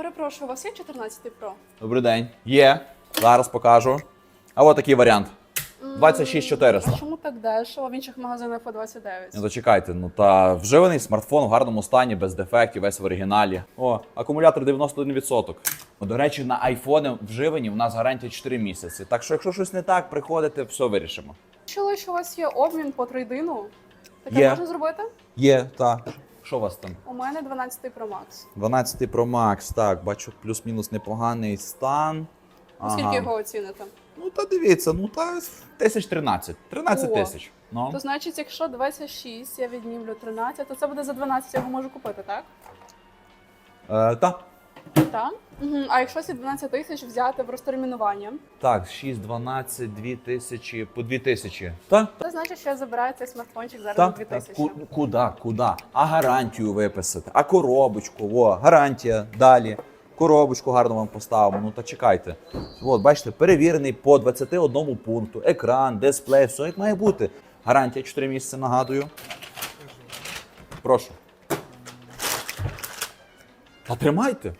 Перепрошую, у вас є 14 Pro? Добрий день. Є. Зараз покажу. А от такий варіант. 26400. А чому так дешево? В інших магазинах по 29. Ну, зачекайте, ну та вживаний смартфон в гарному стані, без дефектів, весь в оригіналі. О, акумулятор 91%. Ну, До речі, на айфони вживані в нас гарантія 4 місяці. Так що, якщо щось не так, приходите, все вирішимо. Чули, що у вас є обмін по трейдину? Таке Є. можна зробити? Є, так. Що у вас там? Мене 12 Pro Max. 12 Pro Max, так, бачу, плюс-мінус непоганий стан. Скільки його оцінити? Ну та дивіться, ну та тисяч 13. 13 О. тисяч. Ну. То значить, якщо 26, я віднімлю 13, то це буде за 12, я його можу купити, так? Е, так. Так. Угу. А якщо ці 12 тисяч взяти в розтермінування, Так, 6, 12, 2 тисячі, по 2 тисячі. Так? то значить, що я забираю цей смартфончик зараз Так, за 2 так. тисячі. Ку- Куди, куди? А гарантію виписати, а коробочку, о, гарантія, далі. Коробочку гарно вам поставимо. Ну та чекайте. От, бачите, перевірений по 21 пункту, екран, дисплей, все як має бути. Гарантія 4 місяці, нагадую. Прошу. Та тримайте.